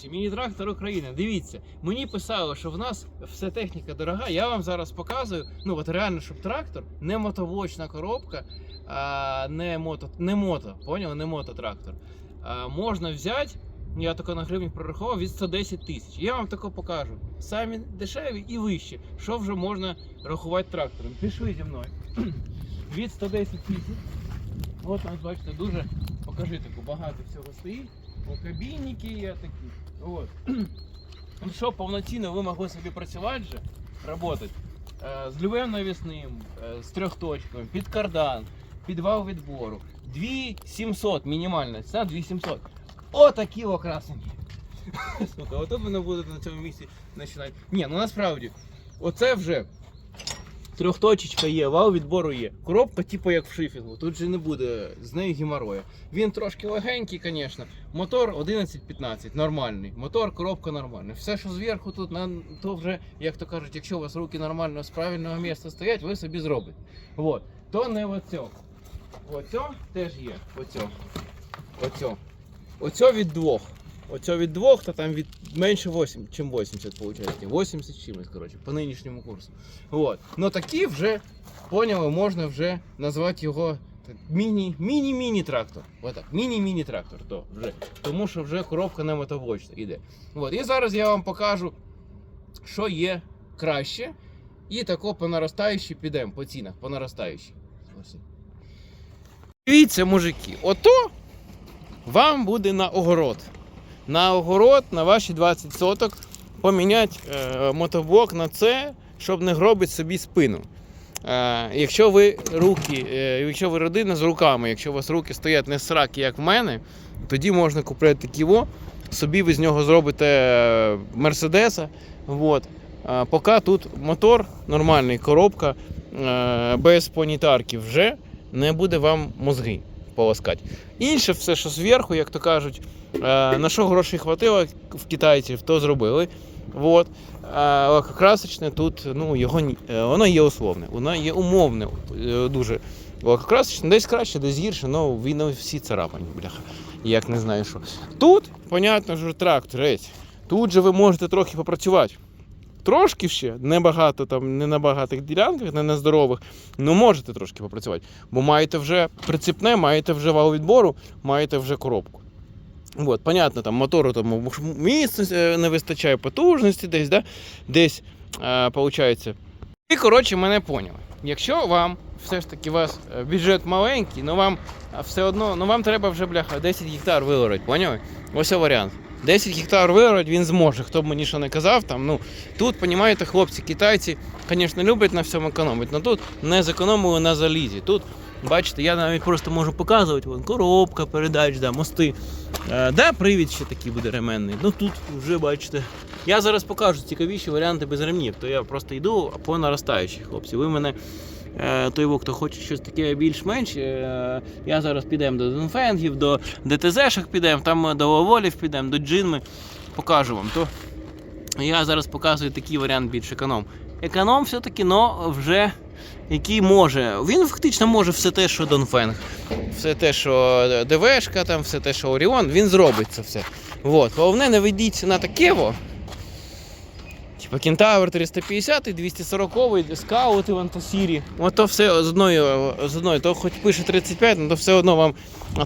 Нарешті, міні-трактор України. Дивіться, мені писали, що в нас все техніка дорога. Я вам зараз показую. Ну от реально, щоб трактор, не мотовочна коробка, а не мото, не мото, поняли? Не мототрактор. А, можна взяти. Я тако на гривні прорахував від 110 тисяч. Я вам тако покажу. Самі дешеві і вищі. Що вже можна рахувати трактором. Пішли зі мною. Від 110 тисяч. От ось бачите, дуже покажи таку багато всього стоїть. Кабінники є такі. От. Ну що, повноцінно ви могли собі працювати же, працювати е, з любим навісним, е, з трьохточками, під кардан, під вал відбору. 2700 мінімальна ціна 2700. Отакі окрасені. Сука, отут мене будуть на цьому місці починати. Ні, ну насправді, оце вже трьохточечка є, вал відбору є. Коробка, типу як в шифінгу, тут же не буде з нею геморрою. Він трошки легенький, звісно. Мотор 11-15, нормальний. Мотор, коробка нормальна. Все, що зверху тут, то вже, як то кажуть, якщо у вас руки нормально з правильного місця стоять, ви собі зробите. Вот. То не оцьо. Оцьо теж є. Оцьо. Оцьо. Оцьо від двох. Оцьо від двох, то там від менше 8, чим 80 виходить. 80 чимось, коротше, по нинішньому курсу. Вот. Ну такі вже, поняли, можна вже назвати його міні, міні-міні трактор. Отак, міні-міні трактор. То вже. Тому що вже коробка не мотовочна йде. От. І зараз я вам покажу, що є краще. І тако по наростаючій підемо по цінах, по наростаючій. Дивіться, мужики, ото вам буде на огород. На огород, на ваші 20 соток поміняти е, мотоблок на це, щоб не гробити собі спину. Е, якщо ви руки, е, якщо ви родина з руками, якщо у вас руки стоять не сраки, як в мене, тоді можна купити такі во, собі ви з нього зробите е, Мерседеса. Вот. Е, поки тут мотор нормальний, коробка е, без понітарки вже не буде вам мозги полоскати. Інше все, що зверху, як то кажуть, е, на що грошей хватило в китайців, то зробили. Вот. Лакокрасочне тут, ну, його, е, воно є условне, воно є умовне е, дуже. Лакокрасочне десь краще, десь гірше, але він всі царапані, бляха. Як не знаю що. Тут, понятно, що тракторець. Тут же ви можете трохи попрацювати. Трошки ще, небагато там, не на багатих ділянках, не на здорових, ну можете трошки попрацювати. Бо маєте вже прицепне, маєте вже вал відбору, маєте вже коробку. От, понятно, там мотору там місця е, не вистачає потужності десь, да? десь е, виходить. І коротше мене поняли. Якщо вам все ж таки вас е, бюджет маленький, ну вам все одно, ну вам треба вже бляха 10 гектар вилорити, поняли? Ось варіант. 10 гектар вирорати він зможе, хто б мені що не казав. Там, ну, тут, розумієте, хлопці, китайці, звісно, люблять на всьому економити, але тут не зекономили на залізі. Тут, бачите, я навіть просто можу показувати, вон, коробка, передач, да, мости. Е, да, привід ще такий буде ременний. Ну тут вже бачите. Я зараз покажу цікавіші варіанти без ремнів, то я просто йду по наростаючій, хлопці. Ви мене. Е, Той, хто хоче щось таке більш-менш. е, Я зараз підемо до Донфенгів, до ДТЗ-шок підемо, там до Ловолів підемо, до Джинми. Покажу вам. То я зараз показую такий варіант більш економ. Економ все-таки, но вже який може. Він фактично може все те, що Донфенг, все те, що ДВшка, там, все те, що Оріон, він зробить це все. Вот. Головне, не ведіться на таке. Типа Кентавр 350, 240, скаут Іван Тосірі. От то все з одною, з одною, то хоч пише 35, але то все одно вам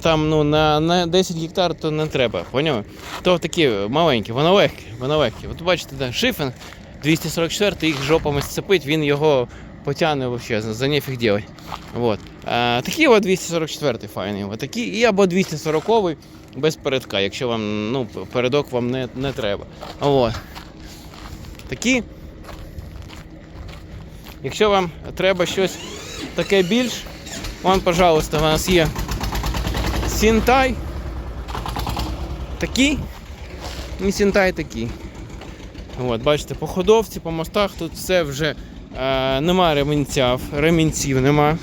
там ну, на, на 10 гектар то не треба, поняли? То такі маленькі, воно легкі, воно легкі. От бачите, да, шифен 244, їх жопами сцепить, він його потягне вообще, за, нефіг делать. Вот. А, такі от 244 файний. От такі, і або 240 без передка, якщо вам ну, передок вам не, не треба. Вот. Такі. Якщо вам треба щось таке більш, вон, пожалуйста, у нас є Сінтай. Такий. І Сінтай такий. От, бачите, по ходовці, по мостах тут все вже е, нема ремінців, ремінців нема.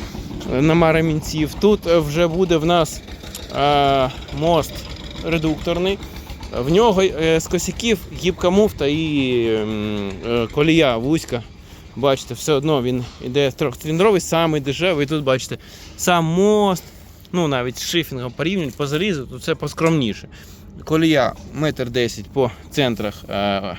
Нема ремінців. Тут вже буде в нас е, мост редукторний. В нього е, з косяків гібка муфта і ем, е, колія вузька. Бачите, все одно він іде трьохциліндровий, самий дешевий. Тут бачите, сам мост, ну навіть з шифінгом порівнюють по залізу, то це поскромніше. колія метр десять по центрах е,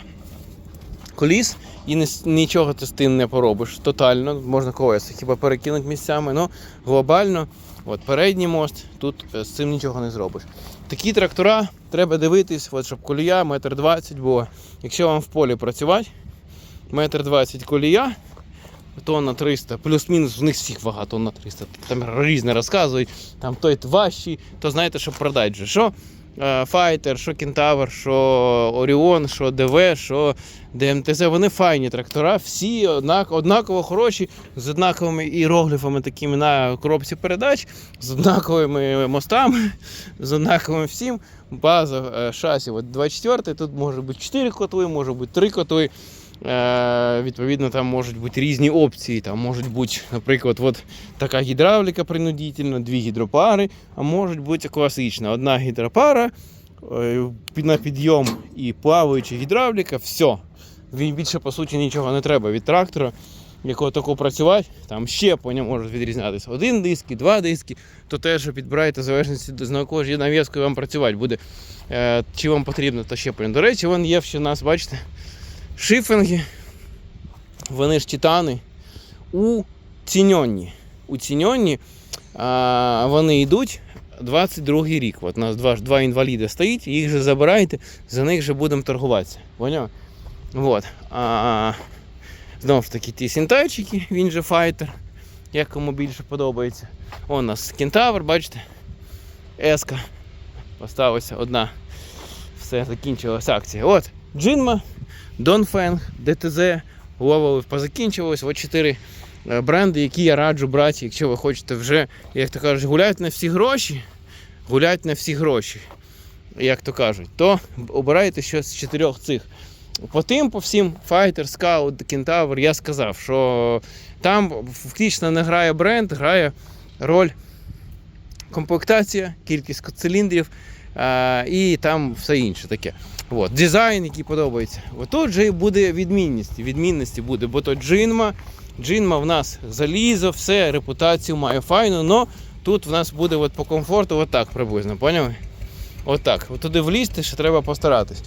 коліс, і нічого ти з тим не поробиш. Тотально, можна колеса хіба перекинути місцями, але глобально, от передній мост, тут е, з цим нічого не зробиш. Такі трактора треба дивитись, от, щоб колія метр двадцять була. Якщо вам в полі працювати, метр двадцять колія, тонна 300, плюс-мінус, в них всіх вага тонна 300. Там різне розказують, там той важчий, то знаєте, що продати. Що Файтер, що Кентавр, що Оріон, що ДВ, що ДМТЗ, вони файні трактора, всі однак, однаково хороші, з однаковими іерогліфами такими на коробці передач, з однаковими мостами, з однаковим всім. База е, шасі, от 24 тут може бути 4 котли, може бути 3 котли. Е, відповідно, там можуть бути різні опції. Там можуть бути, наприклад, от така гідравліка принудительна, дві гідропари, а можуть бути класична. Одна гідропара е, на підйом і плаваюча гідравліка, все. Він більше по суті нічого не треба від трактора, якого тако працювати, там щеплення можуть відрізнятися. Один диск, і два диски, то теж підбираєте в залежності з якого ж нав'язкою вам працювати буде. Е, чи вам потрібно то щеплення. До речі, вон є ще нас, бачите, шифинги. Вони ж титани уціньонні. Уціньонні, а, вони йдуть 22 рік. От у нас два, два інваліди стоїть, їх же забирайте, за них же будемо торгуватися. Поняв? Вот. А, знову ж таки, ті сінтайчики, він же файтер, як кому більше подобається. О, у нас кентавр, бачите? Еска. Осталася одна. Все, закінчилася акція. От, Джинма, Донфенг, ДТЗ, Ловили, позакінчилось. От чотири е, бренди, які я раджу брати, якщо ви хочете вже, як то кажуть, гуляти на всі гроші, гуляти на всі гроші, як то кажуть, то обирайте щось з чотирьох цих. По тим, по всім, Fighter, Scout, Kentaur, я сказав, що там фактично не грає бренд, грає роль комплектація, кількість циліндрів і там все інше таке. От, дизайн, який подобається. От тут же і буде відмінність. Відмінності буде, бо то джинма. Джинма в нас залізо, все, репутацію має файну, але тут в нас буде от по комфорту отак приблизно, поняли? Отак. От туди влізти, ще треба постаратись.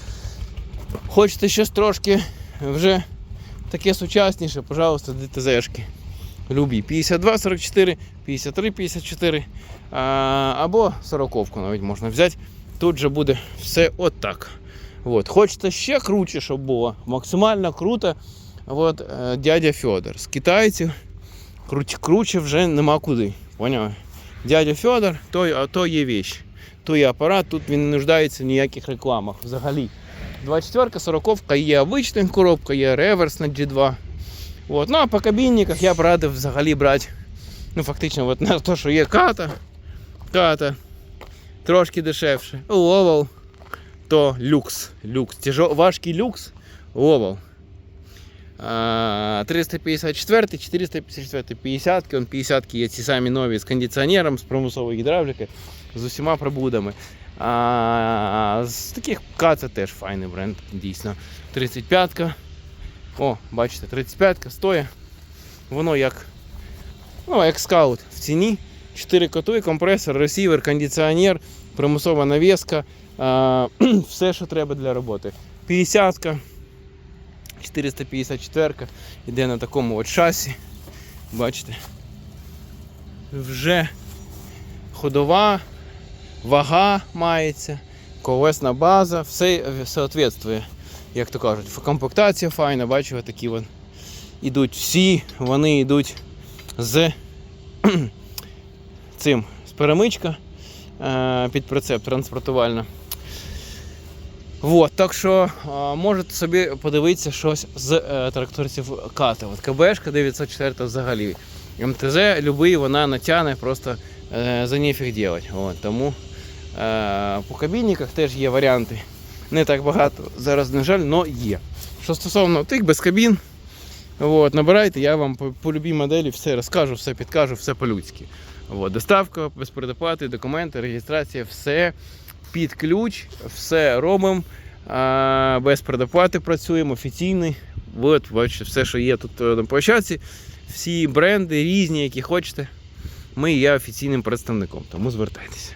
Хочете щось трошки вже таке сучасніше, пожалуйста, ДТЗшки. Любі. 52, 44, 53, 54. А, або 40 навіть можна взяти. Тут же буде все отак. От. Хочете ще круче, щоб було. Максимально круто. От, е, дядя Федор. З китайців круть, круче вже нема куди. Поняли? Дядя Федор, то, то є віч. То є апарат, тут він не нуждається в ніяких рекламах взагалі. 24 40 є обична коробка, є реверс на G2. От. Ну а по кабінниках я б радив взагалі брати. Ну, фактично, от на те, що є ката. Ката. Трошки дешевше. Ловал. То люкс. Люкс. Тяжо... Важкий люкс. Ловал. 354, 454, 50, он 50 є ці самі нові з кондиціонером, з примусовою гідравлікою, з усіма прибудами. А, з таких К це теж файний бренд, дійсно. 35-ка. О, бачите, 35-ка стоїть. Воно як, ну, як скаут в ціні. 4 коти, компресор, ресівер, кондиціонер, примусова навіска. А, все, що треба для роботи. 50-ка. 454-ка йде на такому от шасі. Бачите. Вже ходова, вага мається, колесна база, все соответствує, як то кажуть. Комплектація файна, бачу, такі вон ідуть всі, вони йдуть з цим з перемичка під прицеп транспортувальна. Вот, так що а, можете собі подивитися щось з е, тракторців ката. От КБшка 904 взагалі. МТЗ любий, вона натягне, просто е, за нефіг делать. От, тому е, по кабінниках теж є варіанти. Не так багато зараз, на жаль, але є. Що стосовно тих без кабін, от, набирайте, я вам по, по любій моделі все розкажу, все підкажу, все по-людськи. От, доставка без предоплати, документи, реєстрація, все під ключ, все робимо. Без предоплати працюємо, офіційний. От, бачите, все, що є тут е, на площадці, всі бренди різні, які хочете. Ми є офіційним представником, тому звертайтеся.